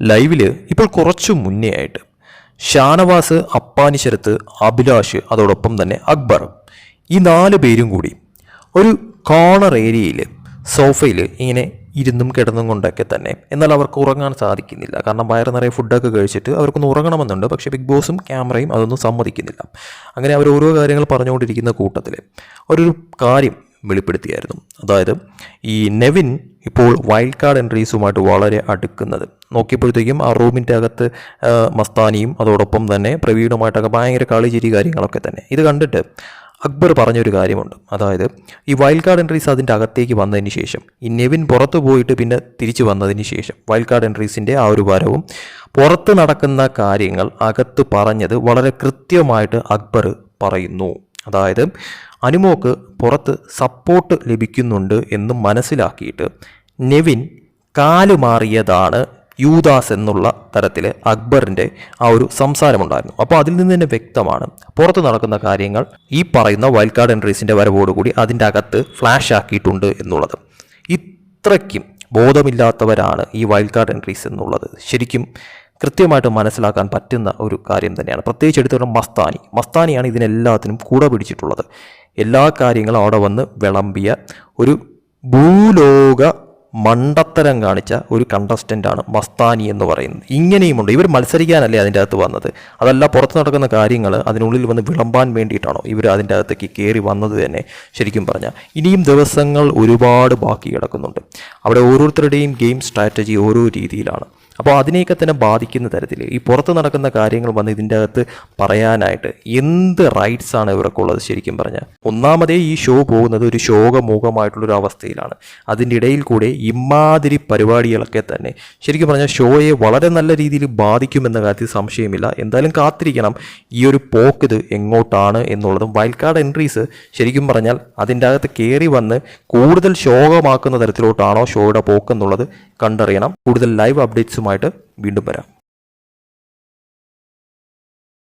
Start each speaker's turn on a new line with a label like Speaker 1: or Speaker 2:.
Speaker 1: ലൈവിൽ ഇപ്പോൾ കുറച്ചു മുന്നേ ആയിട്ട് ഷാനവാസ് അപ്പാനിശരത്ത് അഭിലാഷ് അതോടൊപ്പം തന്നെ അക്ബർ ഈ നാല് പേരും കൂടി ഒരു കോർണർ ഏരിയയിൽ സോഫയിൽ ഇങ്ങനെ ഇരുന്നും കിടന്നും കൊണ്ടൊക്കെ തന്നെ. എന്നാൽ അവർക്ക് ഉറങ്ങാൻ സാധിക്കുന്നില്ല. കാരണം വയറ് നിറയെ ഫുഡൊക്കെ കഴിച്ചിട്ട് അവർക്കൊന്ന് ഉറങ്ങണമെന്നുണ്ട്. പക്ഷേ ബിഗ് ബോസും ക്യാമറയും അതൊന്നും സമ്മതിക്കുന്നില്ല. അങ്ങനെ അവർ ഓരോ കാര്യങ്ങൾ പറഞ്ഞുകൊണ്ടിരിക്കുന്ന കൂട്ടത്തിൽ ഒരു കാര്യം വെളിപ്പെടുത്തിയായിരുന്നു. അതായത് ഈ നെവിൻ ഇപ്പോൾ വൈൽഡ് കാർഡ് എൻട്രീസുമായിട്ട് വളരെ അടുക്കുന്നത്. നോക്കിയപ്പോഴത്തേക്കും ആ റൂമിന്റെ അകത്ത് മസ്താനിയും അതോടൊപ്പം തന്നെ പ്രവീണുമായിട്ടൊക്കെ ഭയങ്കര കളിചിരി കാര്യങ്ങളൊക്കെ തന്നെ. ഇത് കണ്ടിട്ട് അക്ബർ പറഞ്ഞൊരു കാര്യമുണ്ട്. അതായത് ഈ വൈൽഡ് കാർഡ് എൻട്രീസ് അതിന്റെ അകത്തേക്ക് വന്നതിന് ശേഷം ഈ നെവിൻ പുറത്ത് പോയിട്ട് പിന്നെ തിരിച്ചു വന്നതിന് ശേഷം വൈൽഡ് കാർഡ് എൻട്രീസിന്റെ ആ ഒരു വരവും പുറത്ത് നടക്കുന്ന കാര്യങ്ങൾ അകത്ത് പറഞ്ഞത് വളരെ കൃത്യമായിട്ട് അക്ബർ പറയുന്നു. അതായത് അനുമോക്ക് പുറത്ത് സപ്പോർട്ട് ലഭിക്കുന്നുണ്ട് എന്ന് മനസ്സിലാക്കിയിട്ട് നെവിൻ കാലുമാറിയതാണ് യൂദാസ് എന്നുള്ള തരത്തിൽ അക്ബറിന്റെ ആ ഒരു സംസാരമുണ്ടായിരുന്നു. അപ്പോൾ അതിൽ നിന്ന് തന്നെ വ്യക്തമാണ് പുറത്ത് നടക്കുന്ന കാര്യങ്ങൾ ഈ പറയുന്ന വൈൽഡ് കാർഡ് എൻട്രീസിന്റെ വരവോടുകൂടി അതിന്റെ അകത്ത് ഫ്ലാഷ് ആക്കിയിട്ടുണ്ട് എന്നുള്ളത്. ഇത്രയ്ക്കും ബോധമില്ലാത്തവരാണ് ഈ വൈൽഡ് കാർഡ് എൻട്രീസ് എന്നുള്ളത്. ശരിക്കും കൃത്യമായിട്ട് മനസ്സിലാക്കാൻ പറ്റുന്ന ഒരു കാര്യം തന്നെയാണ്. പ്രത്യേകിച്ച് എടുത്തുകൊണ്ട് മസ്താനി. മസ്താനിയാണ് ഇതിനെല്ലാത്തിനും കൂടെ പിടിച്ചിട്ടുള്ളത്. എല്ലാ കാര്യങ്ങളും അവിടെ വന്ന് വിളമ്പിയ ഒരു ഭൂലോക മണ്ടത്തരം കാണിച്ച ഒരു കണ്ടസ്റ്റന്റാണ് മസ്താനി എന്ന് പറയുന്നത്. ഇങ്ങനെയുമുണ്ട് ഇവർ മത്സരിക്കാനല്ലേ അതിന്റെ അകത്ത് വന്നത്? അതല്ല പുറത്ത് നടക്കുന്ന കാര്യങ്ങൾ അതിനുള്ളിൽ വന്ന് വിളമ്പാൻ വേണ്ടിയിട്ടാണോ ഇവർ അതിന്റെ അകത്തേക്ക് കയറി വന്നത് തന്നെ ശരിക്കും പറഞ്ഞാൽ? ഇനിയും ദിവസങ്ങൾ ഒരുപാട് ബാക്കി കിടക്കുന്നുണ്ട്. അവിടെ ഓരോരുത്തരുടെയും ഗെയിം സ്ട്രാറ്റജി ഓരോ രീതിയിലാണ്. അപ്പോൾ അതിനെയൊക്കെ തന്നെ ബാധിക്കുന്ന തരത്തിൽ ഈ പുറത്ത് നടക്കുന്ന കാര്യങ്ങൾ വന്ന് ഇതിന്റെ അകത്ത് പറയാനായിട്ട് എന്ത് റൈറ്റ്സ് ആണ് ഇവർക്കുള്ളത് ശരിക്കും പറഞ്ഞാൽ? ഒന്നാമതേ ഈ ഷോ പോകുന്നത് ഒരു ശോകമൂഖമായിട്ടുള്ളൊരു അവസ്ഥയിലാണ്. അതിന്റെ ഇടയിൽ കൂടെ ഇമാതിരി പരിപാടികളൊക്കെ തന്നെ ശരിക്കും പറഞ്ഞാൽ ഷോയെ വളരെ നല്ല രീതിയിൽ ബാധിക്കുമെന്ന കാര്യത്തിൽ സംശയമില്ല. എന്തായാലും കാത്തിരിക്കണം. ഈ ഒരു പോക്ക് ഇത് എങ്ങോട്ടാണ് എന്നുള്ളതും വൈൽഡ് കാർഡ് എൻട്രീസ് ശരിക്കും പറഞ്ഞാൽ അതിന്റെ അകത്ത് കയറി വന്ന് കൂടുതൽ ശോകമാക്കുന്ന തരത്തിലോട്ടാണോ ഷോയുടെ പോക്ക് എന്നുള്ളത് കണ്ടറിയണം. കൂടുതൽ ലൈവ് അപ്ഡേറ്റ്സുമായിട്ട് വീണ്ടും വരാം.